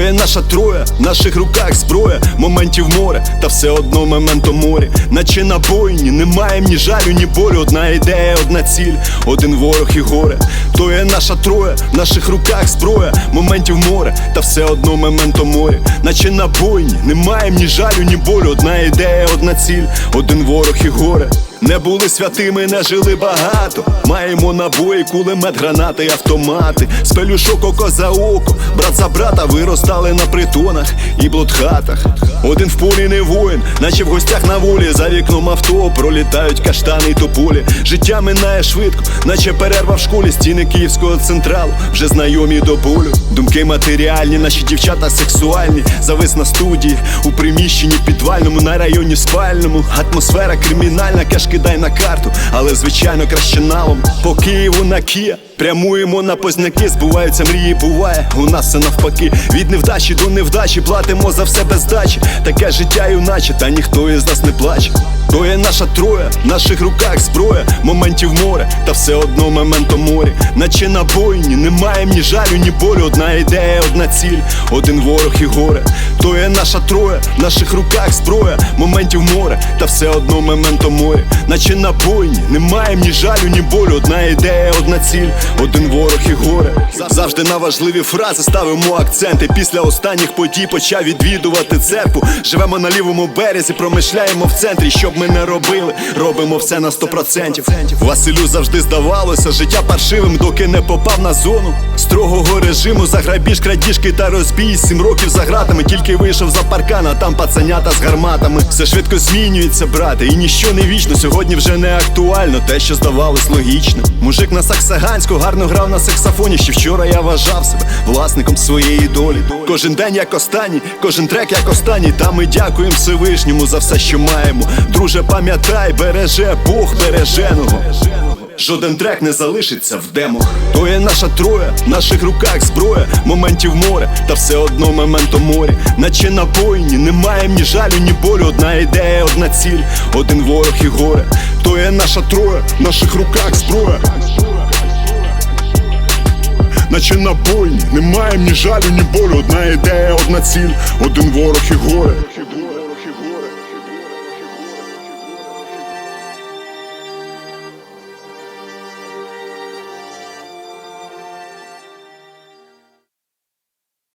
є наша троє, в наших руках зброя, моментів море, та все одно моменто морі, наче на бойні, не маєм ні жалю, ні болю. Одна ідея, одна ціль, один ворог і горе. То є наша троє, в наших руках зброя, моментів море, та все одно моменто морі, наче на бойні, не маєм ні жалю, ні болю. Одна ідея, одна ціль, один ворог і горе. Не були святими, не жили багато. Маємо набої, кулемет, гранати, автомати. З пелюшок око за око, брат за брата виростали на притонах і блудхатах. Один в полі не воїн, наче в гостях на волі. За вікном авто пролітають каштани й тополі. Життя минає швидко, наче перерва в школі. Стіни київського централу вже знайомі до болю. Думки матеріальні, наші дівчата сексуальні. Завис на студії у приміщенні підвальному, на районі спальному. Атмосфера кримінальна, кеш кидай на карту, але звичайно краще налом. По Києву на Кія. Прямуємо на позняки, збуваються мрії, буває. У нас все навпаки. Від невдачі до невдачі платимо за все без здачі. Таке життя юначе, та ніхто із нас не плаче. То є наша троє, в наших руках зброя, моментів море, та все одно моменто морі. Наче на бойні, не маєм ні жалю, ні болю. Одна ідея, одна ціль, один ворог і горе. То є наша троє, в наших руках зброя, моментів море, та все одно моменто морі. Наче на бойні, не маєм ні жалю, ні болю. Одна ідея, одна ціль, один ворог і горе. Завжди на важливі фрази ставимо акценти. Після останніх подій почав відвідувати церкву. Живемо на лівому березі, промишляємо в центрі. Щоб ми не робили, робимо все на 100% Василю завжди здавалося, життя паршивим, доки не попав на зону строгого режиму за грабіж, крадіжки та розбій. Сім років за гратами, тільки вийшов за паркан, а там пацанята з гарматами. Все швидко змінюється, брате, і ніщо не вічно. Сьогодні вже не актуально, те, що здавалось логічно. Мужик на Саксаганську гарно грав на саксофоні. Ще вчора я вважав себе власником своєї долі. Кожен день як останній, кожен трек як останній. Та ми дякуємо Всевишньому за все, що маємо. Друже, пам'ятай, береже Бог береженого. Жоден трек не залишиться в демо. То є наша троє, в наших руках зброя, моментів море, та все одно моменто морі. Наче на бойні, не маєм ні жалю, ні болю. Одна ідея, одна ціль, один ворог і горе. То є наша троє, в наших руках зброя. Наче на бойні, не маєм ні жалю, ні болю. Одна ідея, одна ціль, один ворог і горе.